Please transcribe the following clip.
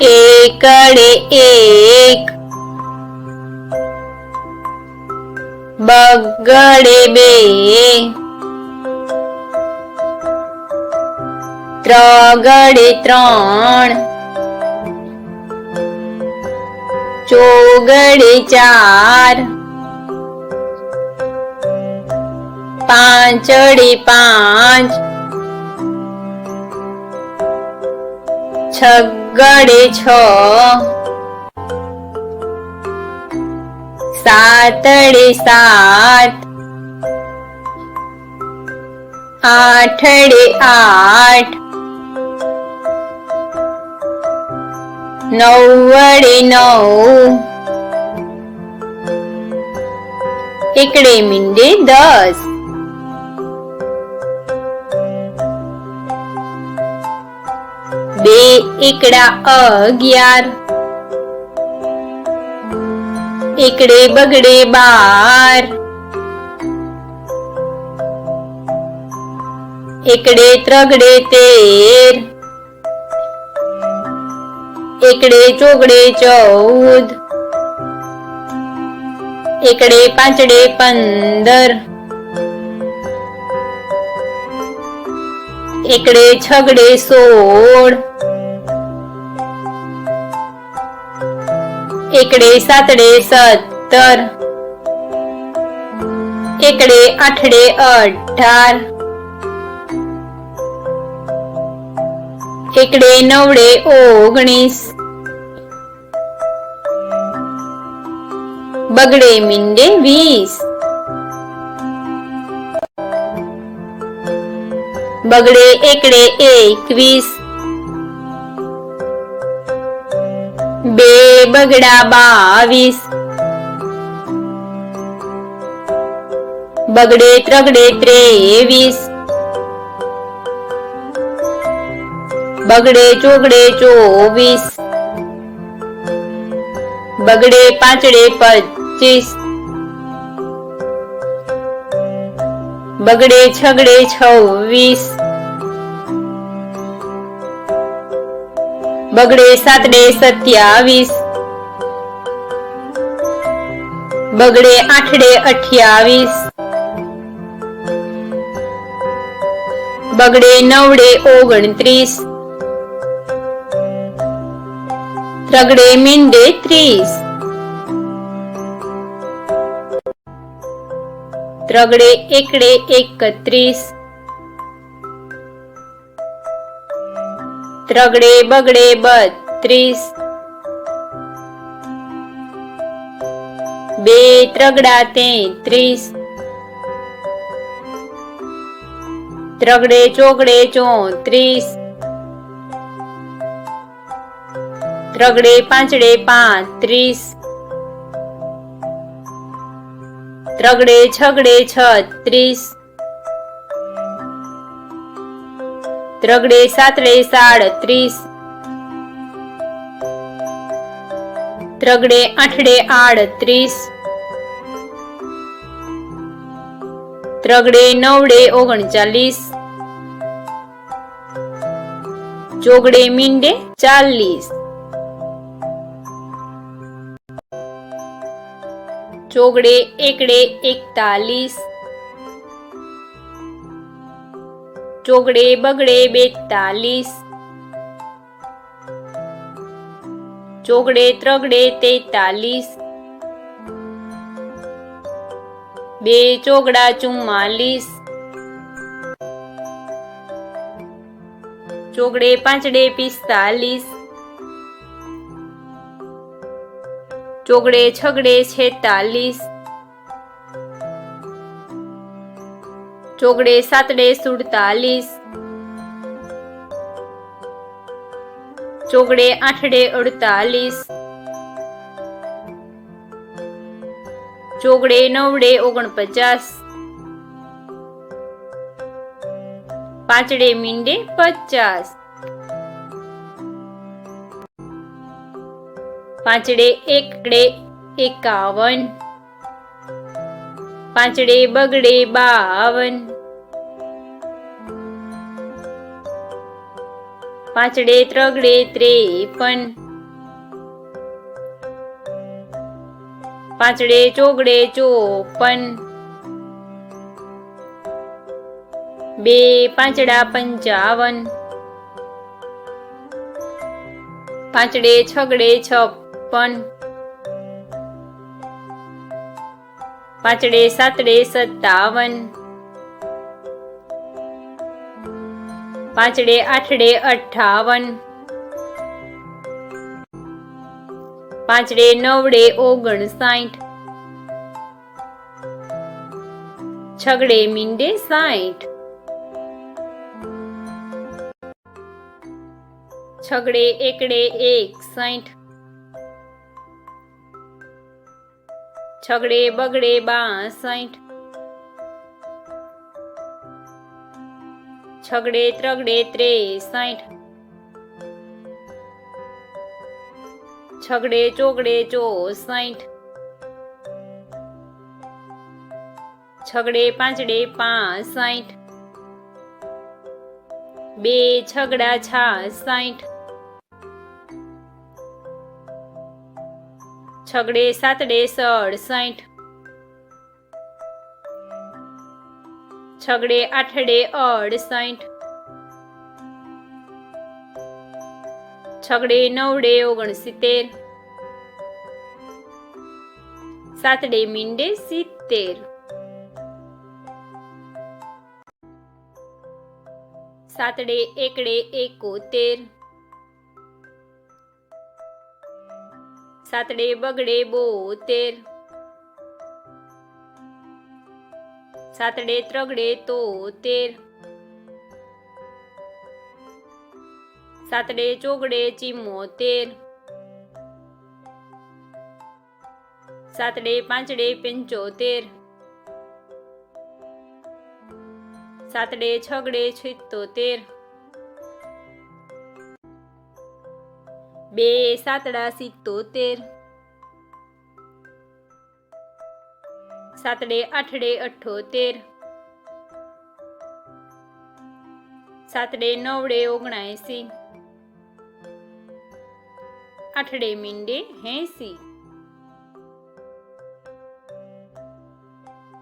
એકડે એક. બગડે બે. ત્રગડે ત્રણ. ચોગડે ચાર. પાંચડે પાંચ. છગડે છ. સાતડે સાત. આઠડે આઠ. નવડે નવ. એકડે મીંડે દસ. બે એકડા અગિયાર. એકડે બગડે બાર. એકડે ત્રગડે તેર. એકડે ચોગડે ચૌદ. એકડે પાંચડે પંદર. એકડે છગડે સોળ એકડે સાતડે સત્તર એકડે આઠડે અઢાર એકડે નવડે ઓગણીસ બગડે મીંડે વીસ બગડે એકડે એકવીસ. બે બગડા બાવીસ. બગડે ત્રગડે ત્રેવીસ. બગડે ચોગડે ચોવીસ. બગડે પાંચડે પચીસ. બગડે, છગડે, છવ્વીસ. બગડે, સાતડે, સત્યાવીસ. બગડે, આઠડે, અઠ્યાવીસ. બગડે, નવડે, ઓગણત્રીસ. ત્રગડે, મીંડે, ત્રીસ. ત્રગડે એકડે, એકત્રીસ. ત્રગડે બગડે, બત્રીસ. બે, ત્રગડા, તેત્રીસ. ત્રગડે, ચોગડે, ચોત્રીસ. ત્રગડે, પાંચડે, પાંત્રીસ. ત્રગડે છગડે છત્રીસ. રગડે સાતડે સાડત્રીસ. રગડે આઠડે આડત્રીસ. ત્રગડે નવડે ઓગણચાલીસ. ચોગડે મીંડે ચાલીસ. ચોગડે, એકડે, એકતાલીસ. ચોગડે, બગડે, બેતાલીસ. ચોગડે, ત્રગડે, તેતાલીસ. બે ચોગડા, ચુમ્માલીસ. ચોગડે, પાંચડે, પિસ્તાલીસ. ચોગડે છગડે છેતાલીસ ચોગડે સાતડે સુડતાલીસ. ચોગડે આઠડે અડતાલીસ. ચોગડે નવડે ઓગણપચાસ. પાંચડે મીંડે પચાસ. પાંચડે એકડે એકાવન. પાંચડે બગડે બાવન. પાંચડે ત્રગડે ત્રેપન. પાંચડે ચોગડે ચોપન. બે પાંચડા પંચાવન. પાંચડે છગડે છપ્પન. પાંચડે, સાતડે, સત્તાવન. પાંચડે, આઠડે, અઠ્ઠાવન. પાંચડે, નવડે, ઓગણસાઠ. છગડે, મીંડે, સાઠ. છગડે, એકડે એક સાઠ છગડે બગડે બાસઠ છગડે ત્રગડે ત્રેસઠ છગડે ચોગડે ચોસઠ છગડે પાંચડે પાસઠ બે છગડા છાસાઠ છગડે, સાતડે સડસાઠ છગડે, આઠડે અડસાઠ છગડે, નવડે, ઓગણસિત્તેર. સાતડે, મીંડે, સિત્તેર. સાતડે, એકડે, એકોતેર. સાતડે બગડે બોતેર. સાતડે ત્રગડે તોતેર. સાતડે ચોગડે ચિમોતેર. સાતડે પાંચડે પંચોતેર. સાતડે છગડે છિત્તોતેર. બે સાતડા સિત્તોતેર. સાતડે આઠડે અઠ્ઠોતેર. સાતડે નવડે ઓગણસી. આઠડે મીંડે એંસી.